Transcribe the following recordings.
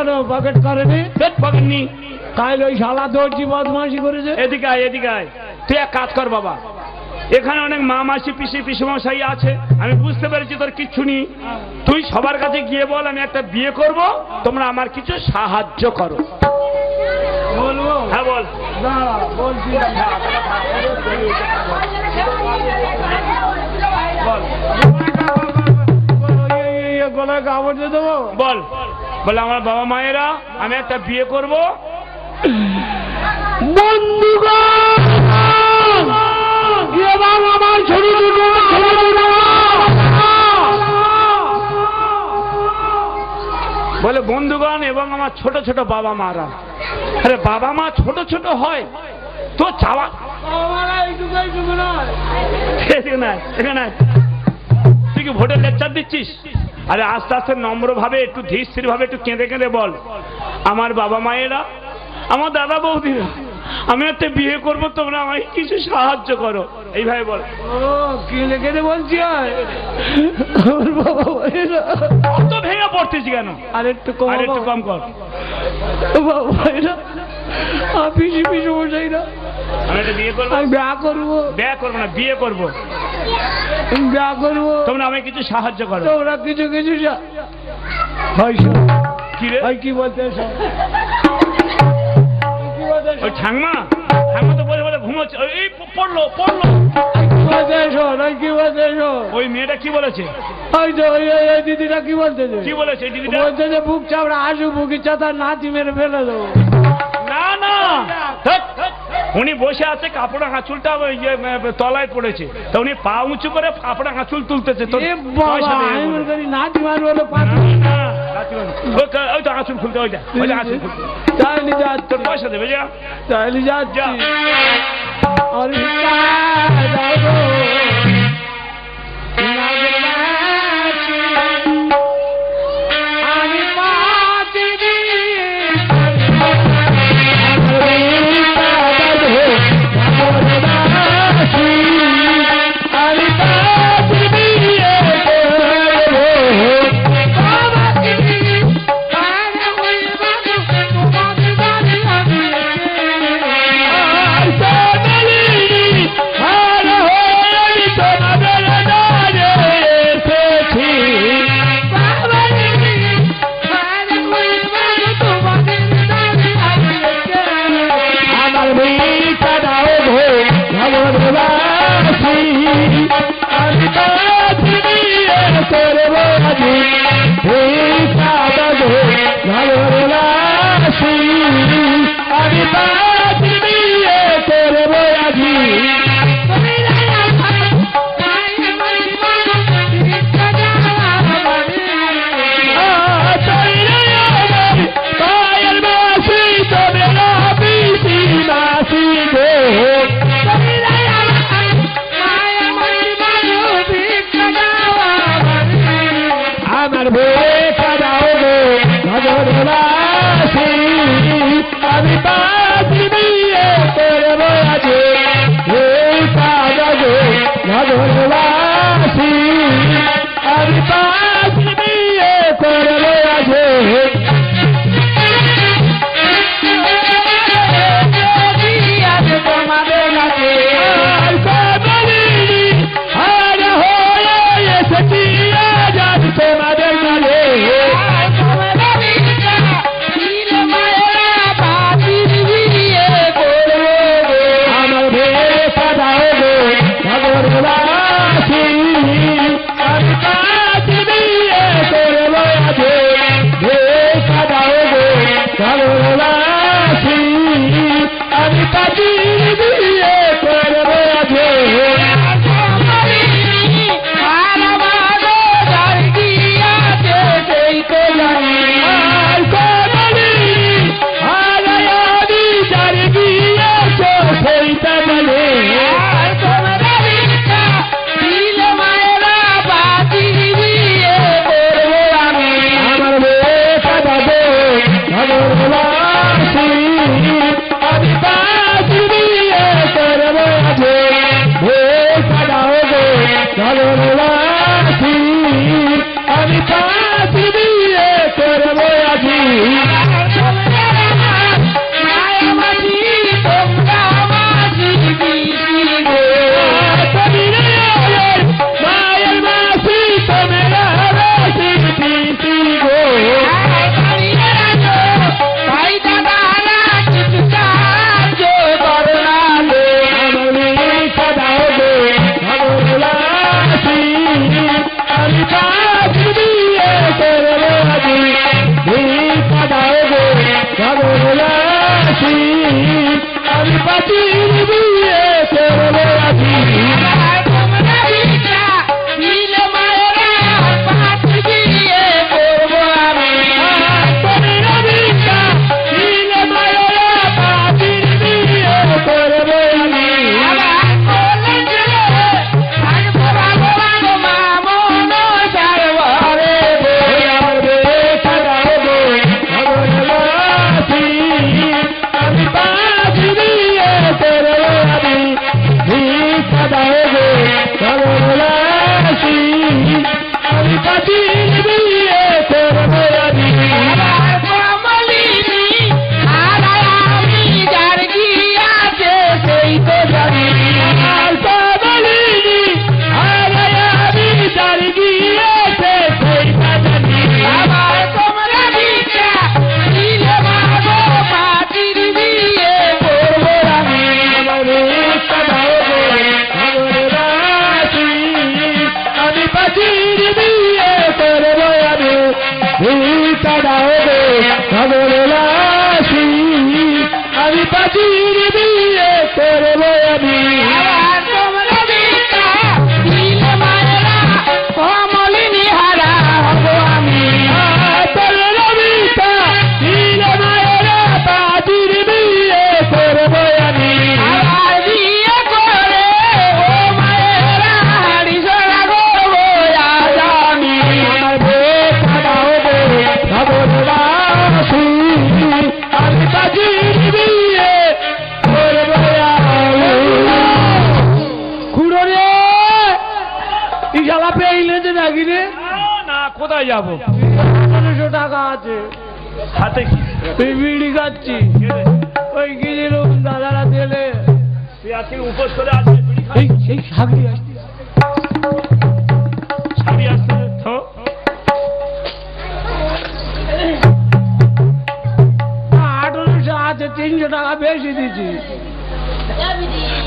কেন পকেট করেনি পেট পকেটনি তাইলে ওই শালা দর্জি বদমাসি করেছে এদিকে আয় এদিকে আয় তুই এক কাজ কর বাবা এখানে অনেক মা মাসি পিসি পিসুমশাই আছে আমি বুঝতে পেরেছি তোর কিচ্ছু নেই তুই সবার কাছে গিয়ে বল আমি একটা বিয়ে করব তোমরা আমার কিছু সাহায্য করো বলব হ্যাঁ বল বলছি বল গলায় কাপড় দিয়ে দেবো বল বলে আমার বাবা মায়েরা আমি একটা বিয়ে করব। বন্ধুগণ আমার ছোট বলে বন্ধুগণ এবং আমার ছোট ছোট বাবা মারা। আরে বাবা মা ছোট ছোট হয়। তো চাওয়া তুই কি ভোটের লেকচার দিচ্ছিস? আরে আস্তে আস্তে নম্র ভাবে একটু ধীর স্থির ভাবে একটু কেঁদে কেঁদে বল। আমার বাবা মায়েরা আমার দাদা বৌদিরা আমি একটা বিয়ে করব তোমরা আমাকে কিছু সাহায্য করো। এইভাবে বল। ও কি লেখে বলছি আর? আমার বাবা ভাইরা অত ভেঙে পড়তেছি কেন? আর একটু কম আর একটু কম কর। বাবা ভাইরা আর পিসি পিসি বসাই আমি একটা বিয়ে করব? আমি বিয়া করব। বিয়ে করব না বিয়ে করব। করব। তোমরা আমাকে কিছু সাহায্য করো। তোমরা কিছু কিছু। কি বলতে ওই ঠাংমা ঠাংমা তো বলে বলে ঘুমোচ্ছে। এই পড়ল পড়ল। ওই মেয়েটা কি বলেছে? ওই তো ওই দিদিটা কি বলতেছে কি বলেছে দিদিটা? বুক চাপড়া আসু বুকি চাতা নাতি মেরে ফেলে দেবো। না না। উনি বসে আছে কাপড় হাঁচুলটা ওই যে, তলায় পড়েছে। তা উনি পা উঁচু করে কাপড় আঁচুল তুলতেছে। ওই তো আঁচুল খুলতে ওইটা ওইটা আঁচুল খুলতে। তাহলে যাচ্ছি। তোর পয়সা দেবে যা। তাহলে যা। যা।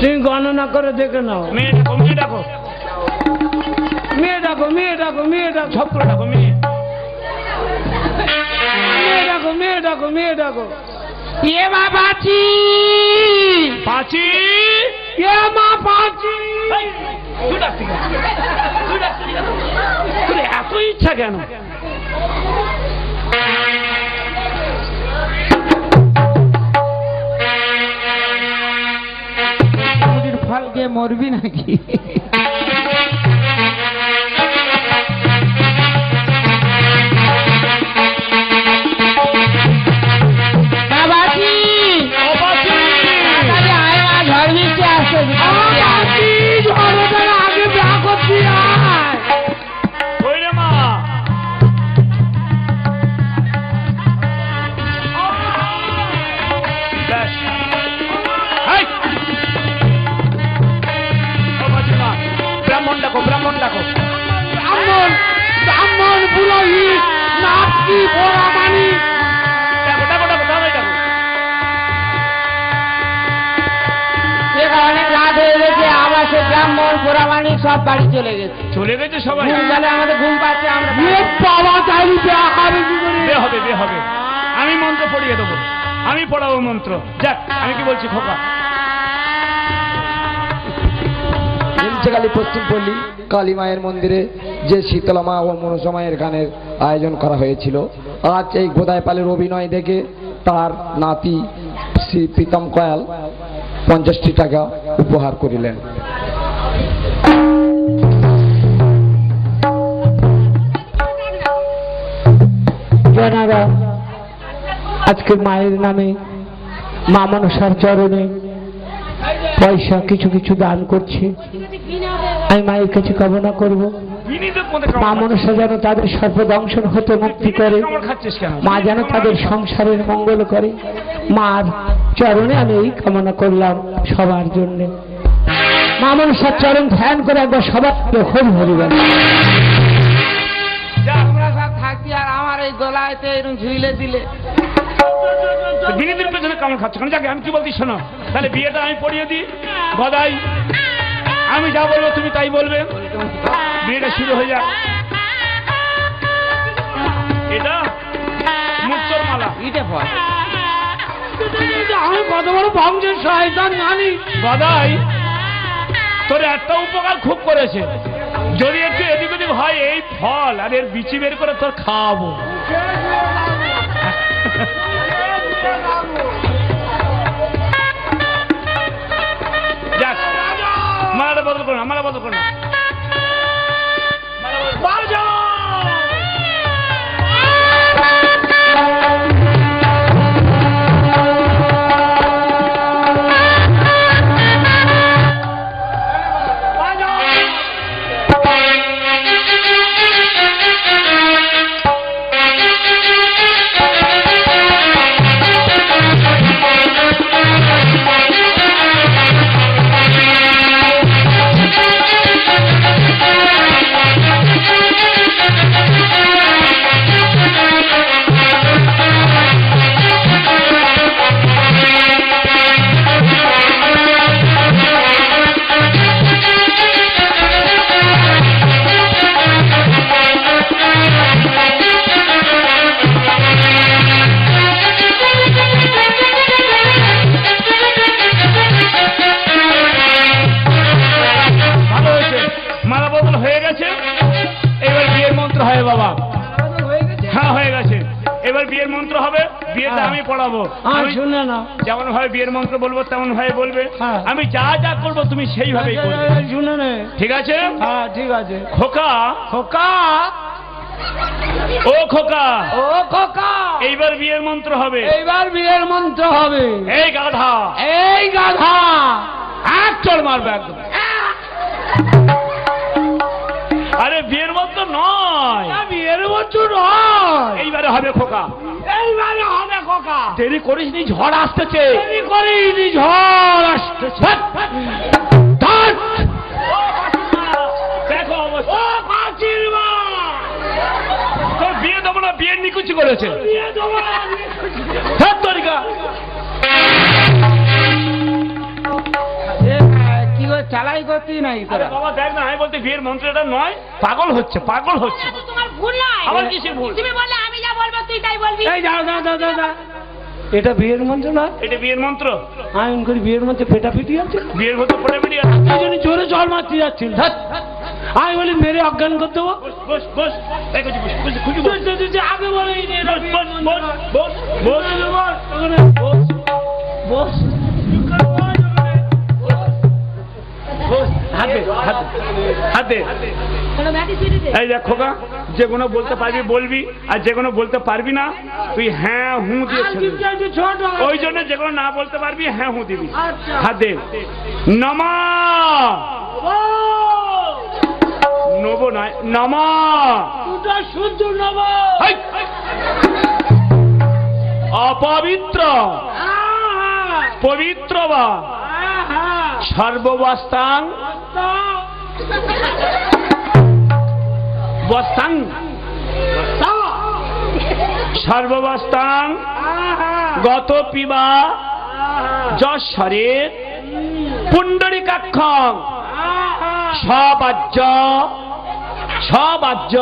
তুমি গণনা করে দেখে নাও। মেয়ে ডাকো মেয়ে ডাকো মেয়ে ডাকো মেয়ে ডাকো মেয়ে ডাকো ঝপ করে ডাকো মেয়ে। মেয়ে ডাকো মেয়ে ডাকো মেয়ে ডাকো এ মা পাচি। পাঁচি। এ মা পাচি। তুই ডাকতি তুই ডাকতি তোর এত ইচ্ছা কেন? ফল খেয়ে মরবি নাকি বাবাজি ডাকো ব্রাহ্মণ ডাকো। ব্রাহ্মণ ব্রাহ্মণ পুরোহিত নাটকি পোড়ামানি ডাকো ডাকো ডাকো ডাকো ডাকো। অনেক রাত হয়ে গেছে আমরা সে ব্রাহ্মণ পোড়ামানি সব বাড়ি চলে গেছে। চলে গেছে সবাই। ঘুম গেলে আমাদের ঘুম পাচ্ছে আমরা বাবা চাইলি হবে কি করে? বে হবে বে হবে। আমি মন্ত্র পড়িয়ে দেবো। আমি পড়াবো মন্ত্র। যাক আমি কি বলছি খোকা? হিমসেকালী পশ্চিম পল্লী, কালী মায়ের মন্দিরে যে শীতলা মা ও মনসা মায়ের গানের আয়োজন করা হয়েছিল। আজ এই গোদায় পালের অভিনয় দেখে তার নাতি শ্রী প্রীতম কয়াল পঞ্চাশটি টাকা উপহার করিলেন। আজকে মায়ের নামে মা মনসার চরণে পয়সা কিছু কিছু দান করছে। আমি মায়ের কাছে কামনা করব। মা মনসা যেন তাদের সর্বদংশন হতে মুক্তি করে। মা যেন তাদের সংসারের মঙ্গল করে। মার চরণে আমি এই কামনা করলাম সবার জন্য। মা মনসার চরণ ধ্যান করে একবার সবার হরি হরি বলে যা আমরা সব আর আমার এই গলায়তে এরকম ঝুইলে দিলে। পেছনে কামড় খাচ্ছ। আমি কি বলছি শোনো। তাহলে বিয়েটা আমি পড়িয়ে দিই। গদাই। আমি যা বলব তুমি তাই বলবে। বিয়েটা শুরু হয়ে যাক। এটা মুক্তর মালা। ইটে ফল আমি কত বড় বংশের শয়তান জানি গদাই তোর একটা উপকার খুব করেছে। যদি একটু এদিক ওদিক হয় এই ফল আর এর বিচি বের করে তোর খাওয়াবো। যেমন ভাবে বিয়ের মন্ত্র বলব তেমন ভাবে বলবে। হ্যাঁ। আমি যা যা করব তুমি সেইভাবেই করবে। শুনে নে। ঠিক আছে? হ্যাঁ ঠিক আছে। খোকা? খোকা? ও খোকা। ও খোকা। এইবার বিয়ের মন্ত্র হবে। এইবার বিয়ের মন্ত্র হবে। এই গাধা। এই গাধা। এক চড় মারবে একদম। আরে বিয়ের নয়। বিয়ের মন্ত্র নয়। এইবারে হবে খোকা। এইবারে হবে খোকা। দেরি করিস নি ঝড় আসতেছে। দেরি করিনি ঝড় আসতেছে। দেখো অবস্থা। বিয়ে দেবো না বিয়ের নিকুচি করেছে। বিয়ে দেবো না। চালাই করতি নাই আরে বাবা দেখ না আমি বলতে বিয়ের মন্ত্রটা নয়। পাগল হচ্ছে পাগল হচ্ছে। এটা তো তোমার ভুল নয়। আমার কিসের ভুল? তুমি বললে আমি যা বলব তুই তাই বলবি। এই যাও যাও যাও যাও যাও। এটা বিয়ের মন্ত্র না? এটা বিয়ের মন্ত্র। আমি মনে করি বিয়ের মধ্যে পেটাপিটি আছে। বিয়ের মতো পড়ে বেরিয়ে তুই যদি জোরে জল মারতে যাচ্ছিল। আমি বলি মেরে অজ্ঞান করতে দেবো। বস বস বস, বস, খুঁজে বস। তুই- তুই- তুই আগে বলে বস, বস, বস, বস, বস। হাত হাত। এই দেখ খোকা যে কোনো বলতে পারবি বলবি আর যে কোনো বলতে পারবি না তুই হ্যাঁ হু দিয়ে। ওই জন্য যে কোনো না বলতে পারবি হ্যাঁ হু দিবি। আচ্ছা। হাত। নমা। নব নয় নমা। শুদ্ধ নেব। অপবিত্র। পবিত্র বা। সর্ববস্তাং বস্তাং। সর্ববস্তাং গত পিবা যশ্বরের পুণ্ডরিকাক্ষং। সবাজ্য সবাজ্য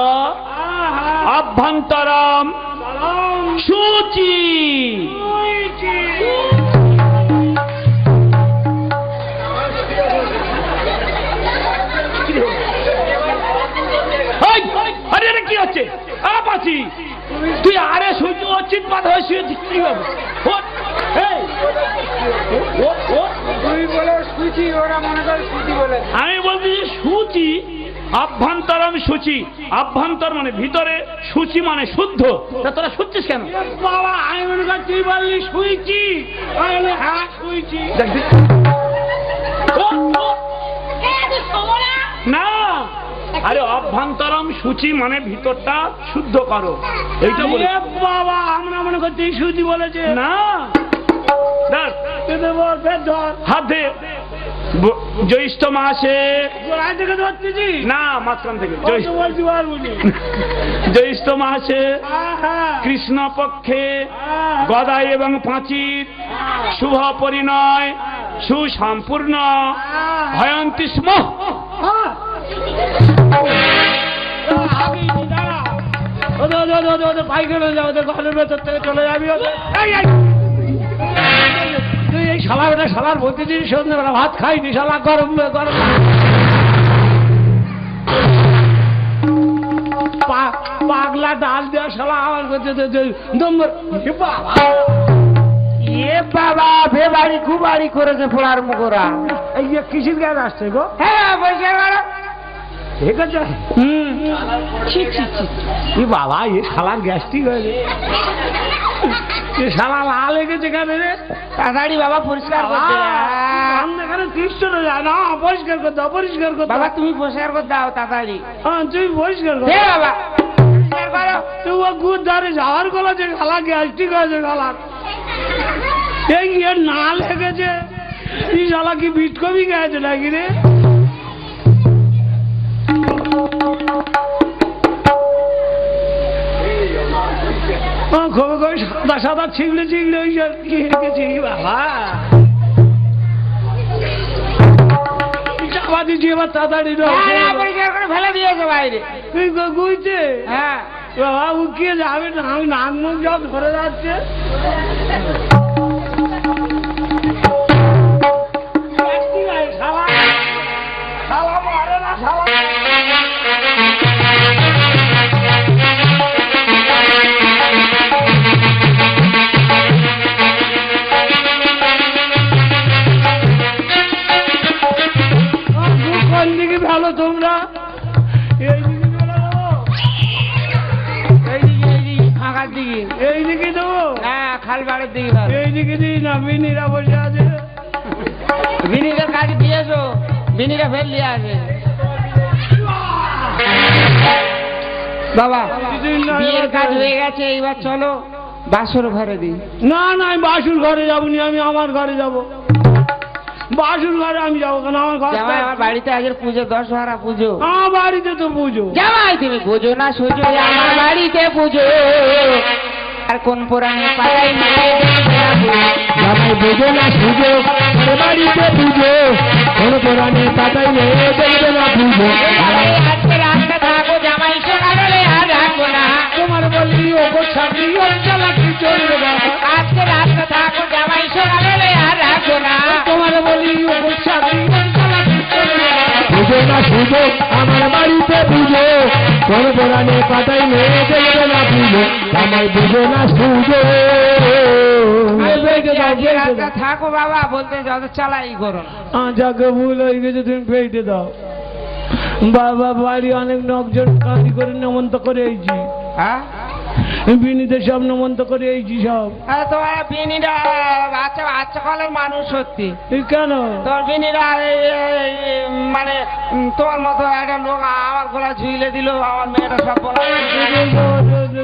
অভ্যন্তরম সূচি। এই, আরে এটা কি হচ্ছে? আপাছি তুই আরে সূর্য অচিত বাধা হয়ে কি হবে? মনে আমি বলছি যে সূচি আভ্যন্তরম সূচি। আভ্যন্তর মানে ভিতরে সূচি মানে শুদ্ধ। তা তোরা শুচ্ছিস কেন? বাবা আমি মনে করি তুই বললি শুইছি আমি হ্যাঁ শুইছি না? আরে অভ্যন্তরম সূচি মানে ভিতরটা শুদ্ধ করো। এইটা বলে বাবা আমরা মনে করছি শুধু বলেছে। না। হাত দে। জ্যৈষ্ঠ মাসে না মাঝখান থেকে। কত জ্যৈষ্ঠ- মাসে কৃষ্ণ পক্ষে গদাই এবং পাঁচির শুভ পরিণয় সুসম্পূর্ণ। ভয়ন্তী স্ম ওদের, ওদের, ওদের, ওদের পায়খানা যাও, ওদের ঘরের ভেতর থেকে চলে যাবি ওদের। এই, এই। তুই এই শালা বেটা শালার বলতে সন্ধ্যেবেলা ভাত খাইনি শালা গরম গরম পাগলা ডাল দেওয়া শালা আমার নম্বর বাবা। এ বাবা বে বাড়ি করেছে ফোড়ার মুখরা এই যে কিসির গ্যাস আসছে গো হ্যাঁ করো ঠিক আছে? হুম। ছি ছি ছি। এ বাবা এ শালার গ্যাস্ট্রিক হয়েছে। এ শালা লাল লেগেছে কেন রে? তাড়াতাড়ি বাবা পরিষ্কার করতে এখানে তিরিশ জন যায়। না পরিষ্কার করতে দাও, পরিষ্কার করতে বাবা তুমি পরিষ্কার করে দাও তাড়াতাড়ি। হ্যাঁ তুমি পরিষ্কার করো। বাবা পরিষ্কার করো। তুই ও গুড় ধারে যাওয়ার গলা যে শালা গ্যাস্ট্রিক হয়েছে শালার এই এর না লেগেছে এই শালা কি বিটকবি গেছে নাকি রে? খবর করে সাদা সাদা ছিগলে ছিগলে ওই সব বাবা। চাপা দিচ্ছি এবার তাড়াতাড়ি। হ্যাঁ, হ্যাঁ, ফেলে দিয়েছে বাইরে। তুই গুইছে? হ্যাঁ। বাবা উকিয়ে যাবে না আমি নাক মুখ সব ধরে যাচ্ছে। শালা শালা মারে না শালা ভালো তোমরা? হ্যাঁ, বাবা কাজ হয়ে গেছে এইবার চলো বাসুর ঘরে দিই। না না আমি বাসুর ঘরে যাবনি আমি আমার ঘরে যাব। বাসুর ঘরে আমি যাব কেন? আমার ঘর জামাই আমার বাড়িতে আগের পুজো দশহরা পুজো। আমার বাড়িতে তো পুজো। জামাই তুমি বুঝো না সুজো আমার বাড়িতে পুজো। আর কোন পুরাণে জামাই বোঝে না সুজো বাড়িতে পুজো। কোন পুরাণে পাতাই নেই দেখবে না পুজো। বলি ও ছাড়ি ওর চালাকি চলবে না আজকে রাস্তা থাকো জামাই আর রাখব না। তোমার বলি ও ছাড়ি ওর চালাকি চলবে না বুঝে না সুযোগ আমার বাড়িতে কোন পুরাণে পাতাই নেই দেখবে না জামাই বুঝে না। থাকো বাবা বলতে যত চালাই করো যাকে ভুল হয়ে গেছে তুমি পেটে দাও। বাবা বাড়ি অনেক লোকজন কাঁদি করে নেমন্ত করে এইছি হ্যাঁ? বিনীতে সব নমন্ত করে এইছি সব। তোমার বিনিরা বাচ্চা বাচ্চা কলের মানুষ সত্যি। কেন? তোর বিনিরা মানে তোমার মতো একটা লোক আমার গলা ঝুইলে দিল আমার মেয়েটা সব বলা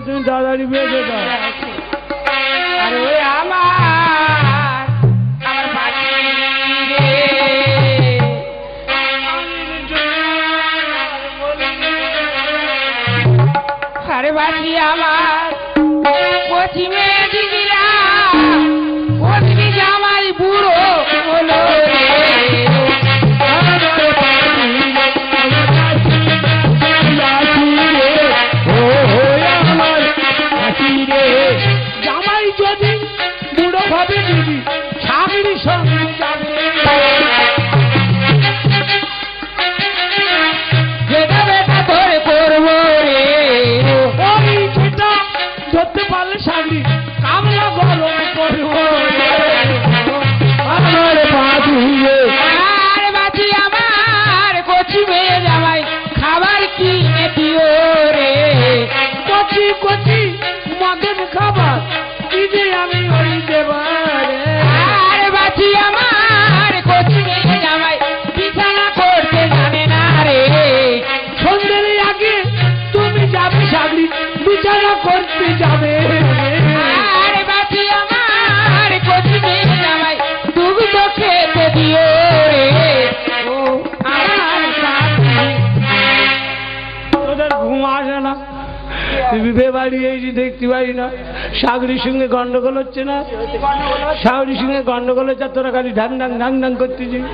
তুমি তাড়াতাড়ি দাও আরে ওই আরে দেখতে পারি না। সাগরির সঙ্গে গন্ডগোল হচ্ছে না। সাগরির সঙ্গে গন্ডগোল হচ্ছে তোরা খালি ঢাং ঢাং ঢাং ঢাং করতেছিস